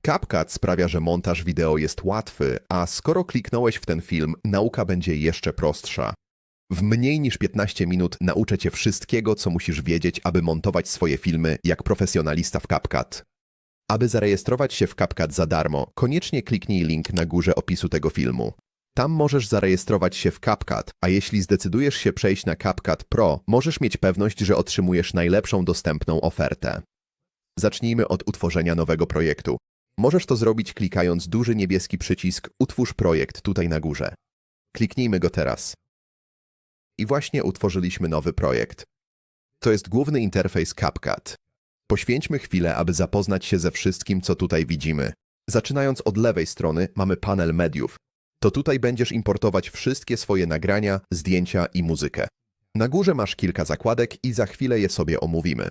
CapCut sprawia, że montaż wideo jest łatwy, a skoro kliknąłeś w ten film, nauka będzie jeszcze prostsza. W mniej niż 15 minut nauczę Cię wszystkiego, co musisz wiedzieć, aby montować swoje filmy jak profesjonalista w CapCut. Aby zarejestrować się w CapCut za darmo, koniecznie kliknij link na górze opisu tego filmu. Tam możesz zarejestrować się w CapCut, a jeśli zdecydujesz się przejść na CapCut Pro, możesz mieć pewność, że otrzymujesz najlepszą dostępną ofertę. Zacznijmy od utworzenia nowego projektu. Możesz to zrobić klikając duży niebieski przycisk Utwórz projekt tutaj na górze. Kliknijmy go teraz. I właśnie utworzyliśmy nowy projekt. To jest główny interfejs CapCut. Poświęćmy chwilę, aby zapoznać się ze wszystkim, co tutaj widzimy. Zaczynając od lewej strony mamy panel mediów. To tutaj będziesz importować wszystkie swoje nagrania, zdjęcia i muzykę. Na górze masz kilka zakładek i za chwilę je sobie omówimy.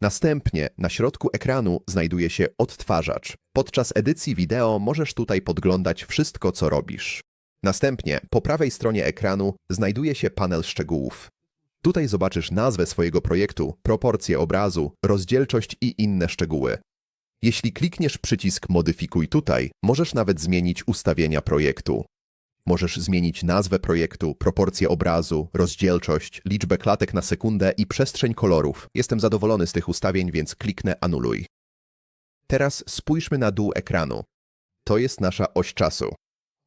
Następnie na środku ekranu znajduje się odtwarzacz. Podczas edycji wideo możesz tutaj podglądać wszystko, co robisz. Następnie po prawej stronie ekranu znajduje się panel szczegółów. Tutaj zobaczysz nazwę swojego projektu, proporcje obrazu, rozdzielczość i inne szczegóły. Jeśli klikniesz przycisk Modyfikuj tutaj, możesz nawet zmienić ustawienia projektu. Możesz zmienić nazwę projektu, proporcje obrazu, rozdzielczość, liczbę klatek na sekundę i przestrzeń kolorów. Jestem zadowolony z tych ustawień, więc kliknę Anuluj. Teraz spójrzmy na dół ekranu. To jest nasza oś czasu.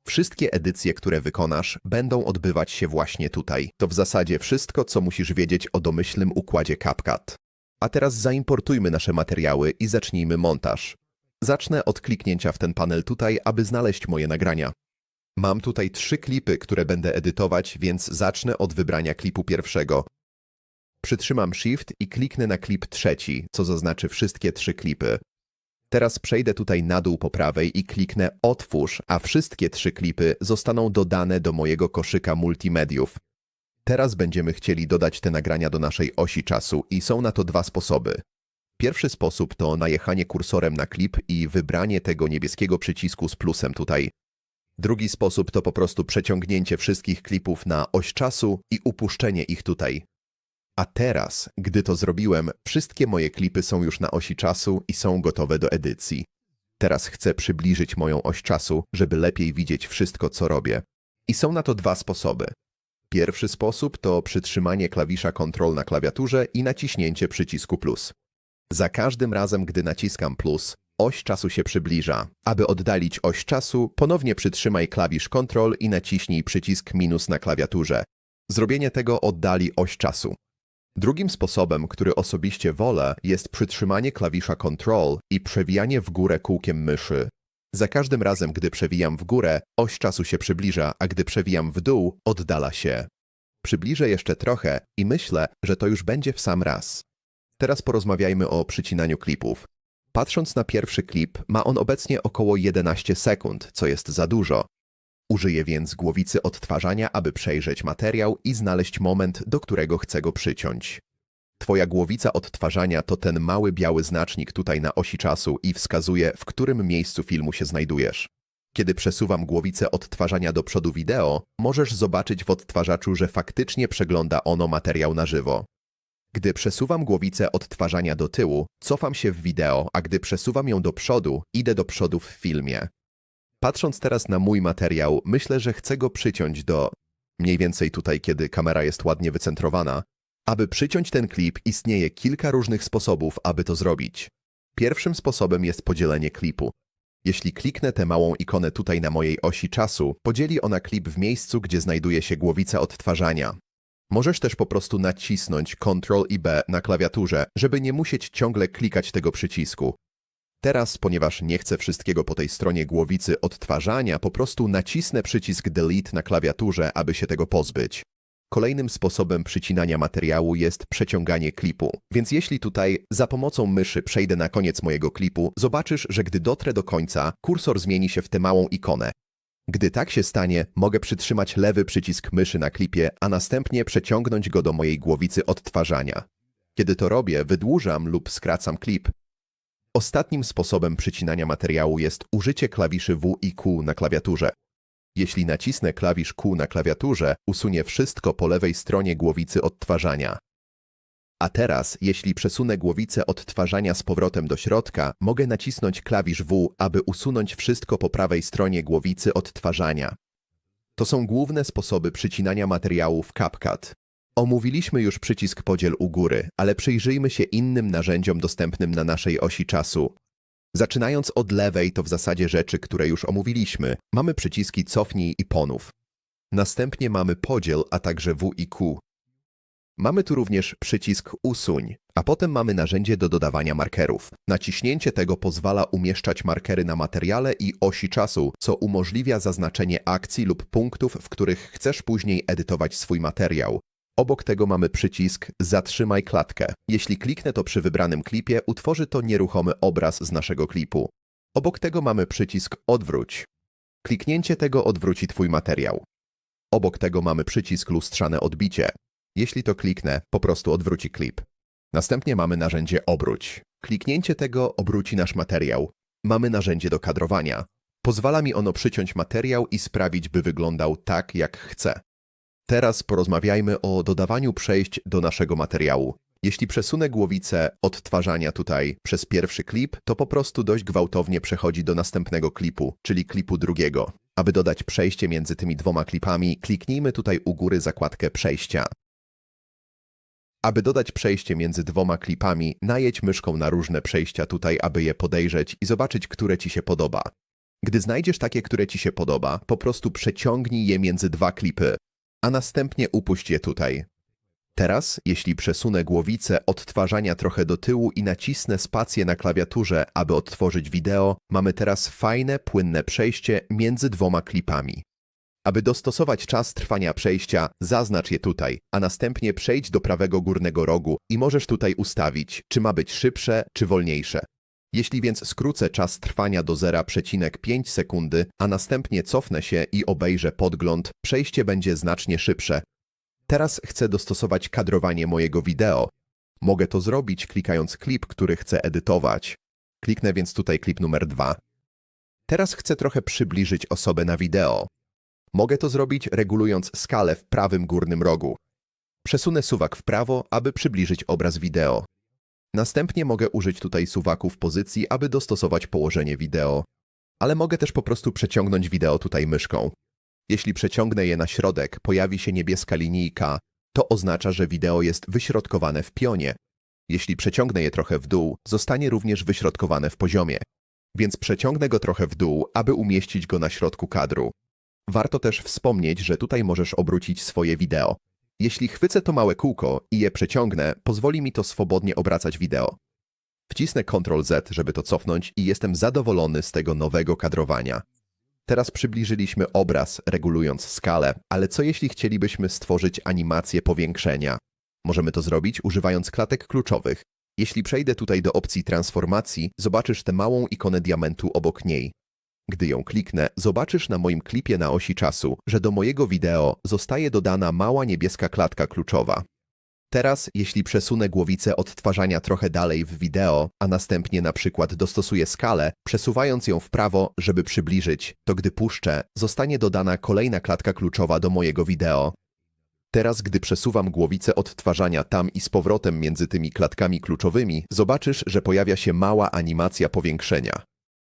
Wszystkie edycje, które wykonasz, będą odbywać się właśnie tutaj. To w zasadzie wszystko, co musisz wiedzieć o domyślnym układzie CapCut. A teraz zaimportujmy nasze materiały i zacznijmy montaż. Zacznę od kliknięcia w ten panel tutaj, aby znaleźć moje nagrania. Mam tutaj trzy klipy, które będę edytować, więc zacznę od wybrania klipu pierwszego. Przytrzymam Shift i kliknę na klip trzeci, co zaznaczy wszystkie trzy klipy. Teraz przejdę tutaj na dół po prawej i kliknę Otwórz, a wszystkie trzy klipy zostaną dodane do mojego koszyka multimediów. Teraz będziemy chcieli dodać te nagrania do naszej osi czasu i są na to dwa sposoby. Pierwszy sposób to najechanie kursorem na klip i wybranie tego niebieskiego przycisku z plusem tutaj. Drugi sposób to po prostu przeciągnięcie wszystkich klipów na oś czasu i upuszczenie ich tutaj. A teraz, gdy to zrobiłem, wszystkie moje klipy są już na osi czasu i są gotowe do edycji. Teraz chcę przybliżyć moją oś czasu, żeby lepiej widzieć wszystko, co robię. I są na to dwa sposoby. Pierwszy sposób to przytrzymanie klawisza Ctrl na klawiaturze i naciśnięcie przycisku plus. Za każdym razem, gdy naciskam plus, oś czasu się przybliża. Aby oddalić oś czasu, ponownie przytrzymaj klawisz Ctrl i naciśnij przycisk minus na klawiaturze. Zrobienie tego oddali oś czasu. Drugim sposobem, który osobiście wolę, jest przytrzymanie klawisza Ctrl i przewijanie w górę kółkiem myszy. Za każdym razem, gdy przewijam w górę, oś czasu się przybliża, a gdy przewijam w dół, oddala się. Przybliżę jeszcze trochę i myślę, że to już będzie w sam raz. Teraz porozmawiajmy o przycinaniu klipów. Patrząc na pierwszy klip, ma on obecnie około 11 sekund, co jest za dużo. Użyję więc głowicy odtwarzania, aby przejrzeć materiał i znaleźć moment, do którego chcę go przyciąć. Twoja głowica odtwarzania to ten mały biały znacznik tutaj na osi czasu i wskazuje, w którym miejscu filmu się znajdujesz. Kiedy przesuwam głowicę odtwarzania do przodu wideo, możesz zobaczyć w odtwarzaczu, że faktycznie przegląda ono materiał na żywo. Gdy przesuwam głowicę odtwarzania do tyłu, cofam się w wideo, a gdy przesuwam ją do przodu, idę do przodu w filmie. Patrząc teraz na mój materiał, myślę, że chcę go przyciąć do mniej więcej tutaj, kiedy kamera jest ładnie wycentrowana. Aby przyciąć ten klip, istnieje kilka różnych sposobów, aby to zrobić. Pierwszym sposobem jest podzielenie klipu. Jeśli kliknę tę małą ikonę tutaj na mojej osi czasu, podzieli ona klip w miejscu, gdzie znajduje się głowica odtwarzania. Możesz też po prostu nacisnąć Ctrl i B na klawiaturze, żeby nie musieć ciągle klikać tego przycisku. Teraz, ponieważ nie chcę wszystkiego po tej stronie głowicy odtwarzania, po prostu nacisnę przycisk Delete na klawiaturze, aby się tego pozbyć. Kolejnym sposobem przycinania materiału jest przeciąganie klipu. Więc jeśli tutaj za pomocą myszy przejdę na koniec mojego klipu, zobaczysz, że gdy dotrę do końca, kursor zmieni się w tę małą ikonę. Gdy tak się stanie, mogę przytrzymać lewy przycisk myszy na klipie, a następnie przeciągnąć go do mojej głowicy odtwarzania. Kiedy to robię, wydłużam lub skracam klip. Ostatnim sposobem przycinania materiału jest użycie klawiszy W i Q na klawiaturze. Jeśli nacisnę klawisz Q na klawiaturze, usunie wszystko po lewej stronie głowicy odtwarzania. A teraz, jeśli przesunę głowicę odtwarzania z powrotem do środka, mogę nacisnąć klawisz W, aby usunąć wszystko po prawej stronie głowicy odtwarzania. To są główne sposoby przycinania materiału w CapCut. Omówiliśmy już przycisk podziel u góry, ale przyjrzyjmy się innym narzędziom dostępnym na naszej osi czasu. Zaczynając od lewej, to w zasadzie rzeczy, które już omówiliśmy. Mamy przyciski cofnij i ponów. Następnie mamy podziel, a także W i Q. Mamy tu również przycisk usuń, a potem mamy narzędzie do dodawania markerów. Naciśnięcie tego pozwala umieszczać markery na materiale i osi czasu, co umożliwia zaznaczenie akcji lub punktów, w których chcesz później edytować swój materiał. Obok tego mamy przycisk Zatrzymaj klatkę. Jeśli kliknę to przy wybranym klipie, utworzy to nieruchomy obraz z naszego klipu. Obok tego mamy przycisk Odwróć. Kliknięcie tego odwróci Twój materiał. Obok tego mamy przycisk Lustrzane odbicie. Jeśli to kliknę, po prostu odwróci klip. Następnie mamy narzędzie Obróć. Kliknięcie tego obróci nasz materiał. Mamy narzędzie do kadrowania. Pozwala mi ono przyciąć materiał i sprawić, by wyglądał tak, jak chcę. Teraz porozmawiajmy o dodawaniu przejść do naszego materiału. Jeśli przesunę głowicę odtwarzania tutaj przez pierwszy klip, to po prostu dość gwałtownie przechodzi do następnego klipu, czyli klipu drugiego. Aby dodać przejście między tymi dwoma klipami, kliknijmy tutaj u góry zakładkę przejścia. Aby dodać przejście między dwoma klipami, najedź myszką na różne przejścia tutaj, aby je podejrzeć i zobaczyć, które Ci się podoba. Gdy znajdziesz takie, które Ci się podoba, po prostu przeciągnij je między dwa klipy, a następnie upuść je tutaj. Teraz, jeśli przesunę głowicę odtwarzania trochę do tyłu i nacisnę spację na klawiaturze, aby odtworzyć wideo, mamy teraz fajne, płynne przejście między dwoma klipami. Aby dostosować czas trwania przejścia, zaznacz je tutaj, a następnie przejdź do prawego górnego rogu i możesz tutaj ustawić, czy ma być szybsze, czy wolniejsze. Jeśli więc skrócę czas trwania do 0,5 sekundy, a następnie cofnę się i obejrzę podgląd, przejście będzie znacznie szybsze. Teraz chcę dostosować kadrowanie mojego wideo. Mogę to zrobić klikając klip, który chcę edytować. Kliknę więc tutaj klip numer 2. Teraz chcę trochę przybliżyć osobę na wideo. Mogę to zrobić regulując skalę w prawym górnym rogu. Przesunę suwak w prawo, aby przybliżyć obraz wideo. Następnie mogę użyć tutaj suwaku w pozycji, aby dostosować położenie wideo. Ale mogę też po prostu przeciągnąć wideo tutaj myszką. Jeśli przeciągnę je na środek, pojawi się niebieska linijka. To oznacza, że wideo jest wyśrodkowane w pionie. Jeśli przeciągnę je trochę w dół, zostanie również wyśrodkowane w poziomie. Więc przeciągnę go trochę w dół, aby umieścić go na środku kadru. Warto też wspomnieć, że tutaj możesz obrócić swoje wideo. Jeśli chwycę to małe kółko i je przeciągnę, pozwoli mi to swobodnie obracać wideo. Wcisnę Ctrl Z, żeby to cofnąć i jestem zadowolony z tego nowego kadrowania. Teraz przybliżyliśmy obraz, regulując skalę, ale co jeśli chcielibyśmy stworzyć animację powiększenia? Możemy to zrobić używając klatek kluczowych. Jeśli przejdę tutaj do opcji transformacji, zobaczysz tę małą ikonę diamentu obok niej. Gdy ją kliknę, zobaczysz na moim klipie na osi czasu, że do mojego wideo zostaje dodana mała niebieska klatka kluczowa. Teraz, jeśli przesunę głowicę odtwarzania trochę dalej w wideo, a następnie na przykład dostosuję skalę, przesuwając ją w prawo, żeby przybliżyć, to gdy puszczę, zostanie dodana kolejna klatka kluczowa do mojego wideo. Teraz, gdy przesuwam głowicę odtwarzania tam i z powrotem między tymi klatkami kluczowymi, zobaczysz, że pojawia się mała animacja powiększenia.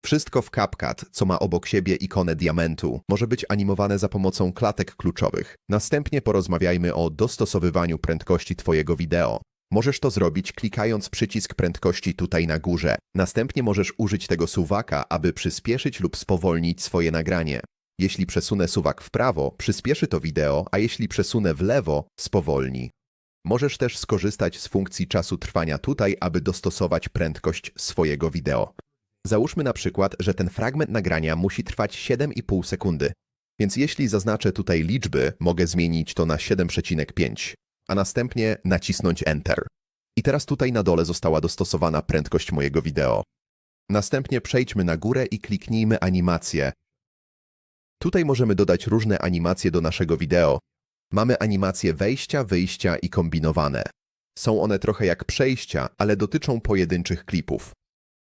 Wszystko w CapCut, co ma obok siebie ikonę diamentu, może być animowane za pomocą klatek kluczowych. Następnie porozmawiajmy o dostosowywaniu prędkości Twojego wideo. Możesz to zrobić klikając przycisk prędkości tutaj na górze. Następnie możesz użyć tego suwaka, aby przyspieszyć lub spowolnić swoje nagranie. Jeśli przesunę suwak w prawo, przyspieszy to wideo, a jeśli przesunę w lewo, spowolni. Możesz też skorzystać z funkcji czasu trwania tutaj, aby dostosować prędkość swojego wideo. Załóżmy na przykład, że ten fragment nagrania musi trwać 7,5 sekundy. Więc jeśli zaznaczę tutaj liczby, mogę zmienić to na 7,5, a następnie nacisnąć Enter. I teraz tutaj na dole została dostosowana prędkość mojego wideo. Następnie przejdźmy na górę i kliknijmy animację. Tutaj możemy dodać różne animacje do naszego wideo. Mamy animacje wejścia, wyjścia i kombinowane. Są one trochę jak przejścia, ale dotyczą pojedynczych klipów.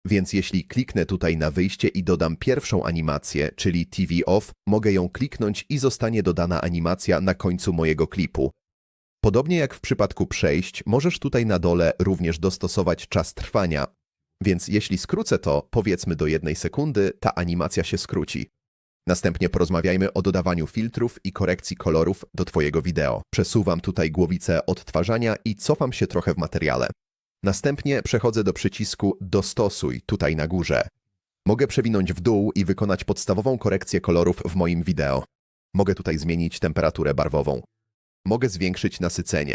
Więc jeśli kliknę tutaj na wyjście i dodam pierwszą animację, czyli TV Off, mogę ją kliknąć i zostanie dodana animacja na końcu mojego klipu. Podobnie jak w przypadku przejść, możesz tutaj na dole również dostosować czas trwania. Więc jeśli skrócę to, powiedzmy do jednej sekundy, ta animacja się skróci. Następnie porozmawiajmy o dodawaniu filtrów i korekcji kolorów do Twojego wideo. Przesuwam tutaj głowicę odtwarzania i cofam się trochę w materiale. Następnie przechodzę do przycisku Dostosuj tutaj na górze. Mogę przewinąć w dół i wykonać podstawową korekcję kolorów w moim wideo. Mogę tutaj zmienić temperaturę barwową. Mogę zwiększyć nasycenie.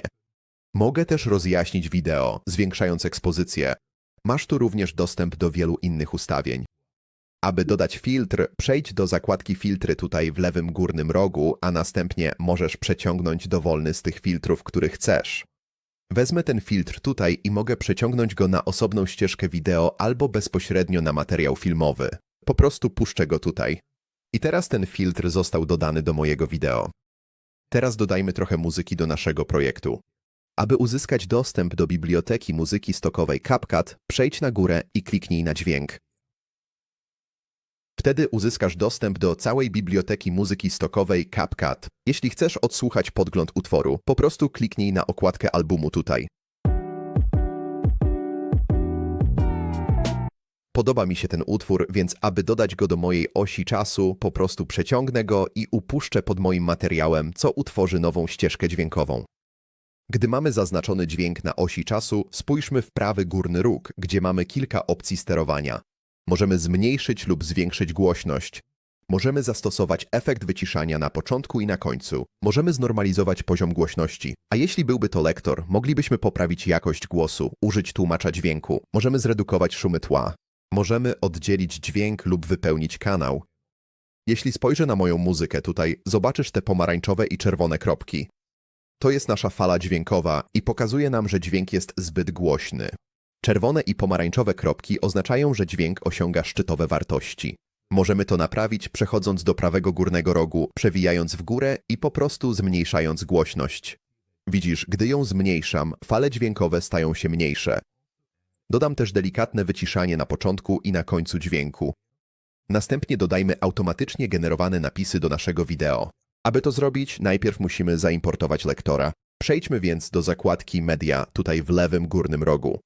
Mogę też rozjaśnić wideo, zwiększając ekspozycję. Masz tu również dostęp do wielu innych ustawień. Aby dodać filtr, przejdź do zakładki filtry tutaj w lewym górnym rogu, a następnie możesz przeciągnąć dowolny z tych filtrów, który chcesz. Wezmę ten filtr tutaj i mogę przeciągnąć go na osobną ścieżkę wideo albo bezpośrednio na materiał filmowy. Po prostu puszczę go tutaj. I teraz ten filtr został dodany do mojego wideo. Teraz dodajmy trochę muzyki do naszego projektu. Aby uzyskać dostęp do biblioteki muzyki stokowej CapCut, przejdź na górę i kliknij na dźwięk. Wtedy uzyskasz dostęp do całej biblioteki muzyki stokowej CapCut. Jeśli chcesz odsłuchać podgląd utworu, po prostu kliknij na okładkę albumu tutaj. Podoba mi się ten utwór, więc aby dodać go do mojej osi czasu, po prostu przeciągnę go i upuszczę pod moim materiałem, co utworzy nową ścieżkę dźwiękową. Gdy mamy zaznaczony dźwięk na osi czasu, spójrzmy w prawy górny róg, gdzie mamy kilka opcji sterowania. Możemy zmniejszyć lub zwiększyć głośność. Możemy zastosować efekt wyciszania na początku i na końcu. Możemy znormalizować poziom głośności. A jeśli byłby to lektor, moglibyśmy poprawić jakość głosu, użyć tłumacza dźwięku. Możemy zredukować szumy tła. Możemy oddzielić dźwięk lub wypełnić kanał. Jeśli spojrzę na moją muzykę tutaj, zobaczysz te pomarańczowe i czerwone kropki. To jest nasza fala dźwiękowa i pokazuje nam, że dźwięk jest zbyt głośny. Czerwone i pomarańczowe kropki oznaczają, że dźwięk osiąga szczytowe wartości. Możemy to naprawić przechodząc do prawego górnego rogu, przewijając w górę i po prostu zmniejszając głośność. Widzisz, gdy ją zmniejszam, fale dźwiękowe stają się mniejsze. Dodam też delikatne wyciszanie na początku i na końcu dźwięku. Następnie dodajmy automatycznie generowane napisy do naszego wideo. Aby to zrobić, najpierw musimy zaimportować lektora. Przejdźmy więc do zakładki Media tutaj w lewym górnym rogu.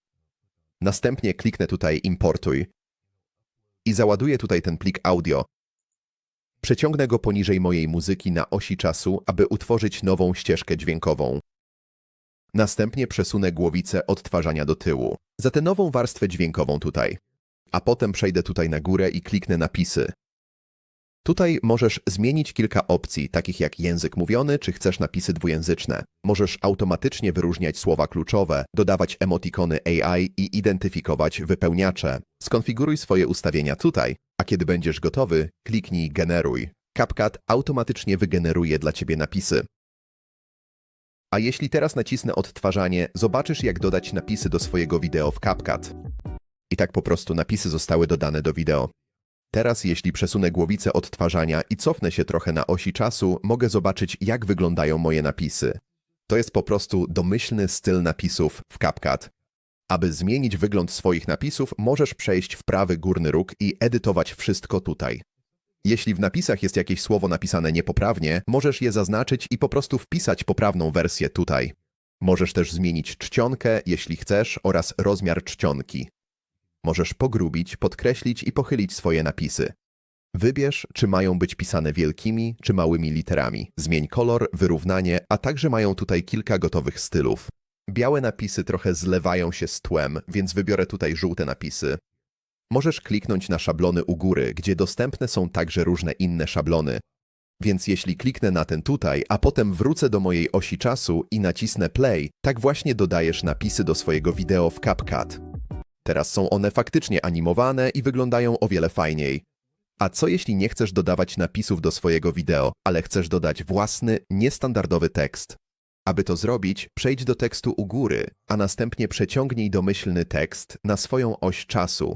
Następnie kliknę tutaj Importuj i załaduję tutaj ten plik audio. Przeciągnę go poniżej mojej muzyki na osi czasu, aby utworzyć nową ścieżkę dźwiękową. Następnie przesunę głowicę odtwarzania do tyłu. Za tę nową warstwę dźwiękową tutaj. A potem przejdę tutaj na górę i kliknę napisy. Tutaj możesz zmienić kilka opcji, takich jak język mówiony, czy chcesz napisy dwujęzyczne. Możesz automatycznie wyróżniać słowa kluczowe, dodawać emotikony AI i identyfikować wypełniacze. Skonfiguruj swoje ustawienia tutaj, a kiedy będziesz gotowy, kliknij Generuj. CapCut automatycznie wygeneruje dla Ciebie napisy. A jeśli teraz nacisnę odtwarzanie, zobaczysz jak dodać napisy do swojego wideo w CapCut. I tak po prostu napisy zostały dodane do wideo. Teraz, jeśli przesunę głowicę odtwarzania i cofnę się trochę na osi czasu, mogę zobaczyć, jak wyglądają moje napisy. To jest po prostu domyślny styl napisów w CapCut. Aby zmienić wygląd swoich napisów, możesz przejść w prawy górny róg i edytować wszystko tutaj. Jeśli w napisach jest jakieś słowo napisane niepoprawnie, możesz je zaznaczyć i po prostu wpisać poprawną wersję tutaj. Możesz też zmienić czcionkę, jeśli chcesz, oraz rozmiar czcionki. Możesz pogrubić, podkreślić i pochylić swoje napisy. Wybierz, czy mają być pisane wielkimi czy małymi literami. Zmień kolor, wyrównanie, a także mają tutaj kilka gotowych stylów. Białe napisy trochę zlewają się z tłem, więc wybiorę tutaj żółte napisy. Możesz kliknąć na szablony u góry, gdzie dostępne są także różne inne szablony. Więc jeśli kliknę na ten tutaj, a potem wrócę do mojej osi czasu i nacisnę play, tak właśnie dodajesz napisy do swojego wideo w CapCut. Teraz są one faktycznie animowane i wyglądają o wiele fajniej. A co jeśli nie chcesz dodawać napisów do swojego wideo, ale chcesz dodać własny, niestandardowy tekst? Aby to zrobić, przejdź do tekstu u góry, a następnie przeciągnij domyślny tekst na swoją oś czasu.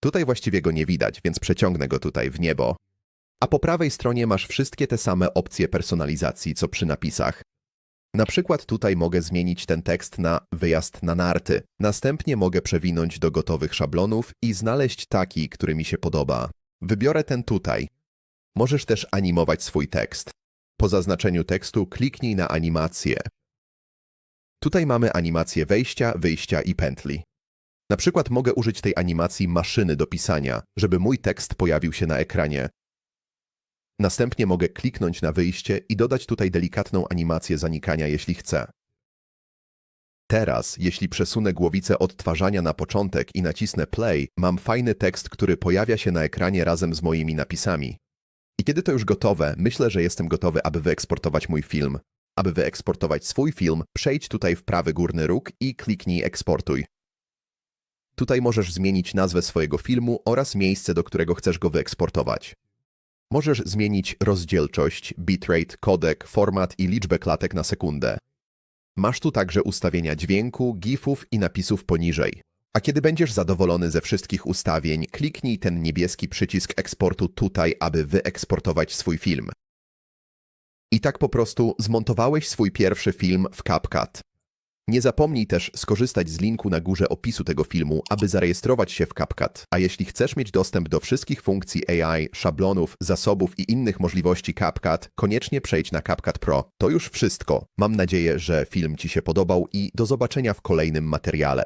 Tutaj właściwie go nie widać, więc przeciągnę go tutaj w niebo. A po prawej stronie masz wszystkie te same opcje personalizacji, co przy napisach. Na przykład tutaj mogę zmienić ten tekst na wyjazd na narty. Następnie mogę przewinąć do gotowych szablonów i znaleźć taki, który mi się podoba. Wybiorę ten tutaj. Możesz też animować swój tekst. Po zaznaczeniu tekstu kliknij na animację. Tutaj mamy animację wejścia, wyjścia i pętli. Na przykład mogę użyć tej animacji maszyny do pisania, żeby mój tekst pojawił się na ekranie. Następnie mogę kliknąć na wyjście i dodać tutaj delikatną animację zanikania, jeśli chcę. Teraz, jeśli przesunę głowicę odtwarzania na początek i nacisnę play, mam fajny tekst, który pojawia się na ekranie razem z moimi napisami. I kiedy to już gotowe, myślę, że jestem gotowy, aby wyeksportować mój film. Aby wyeksportować swój film, przejdź tutaj w prawy górny róg i kliknij eksportuj. Tutaj możesz zmienić nazwę swojego filmu oraz miejsce, do którego chcesz go wyeksportować. Możesz zmienić rozdzielczość, bitrate, kodek, format i liczbę klatek na sekundę. Masz tu także ustawienia dźwięku, gifów i napisów poniżej. A kiedy będziesz zadowolony ze wszystkich ustawień, kliknij ten niebieski przycisk eksportu tutaj, aby wyeksportować swój film. I tak po prostu zmontowałeś swój pierwszy film w CapCut. Nie zapomnij też skorzystać z linku na górze opisu tego filmu, aby zarejestrować się w CapCut. A jeśli chcesz mieć dostęp do wszystkich funkcji AI, szablonów, zasobów i innych możliwości CapCut, koniecznie przejdź na CapCut Pro. To już wszystko. Mam nadzieję, że film Ci się podobał i do zobaczenia w kolejnym materiale.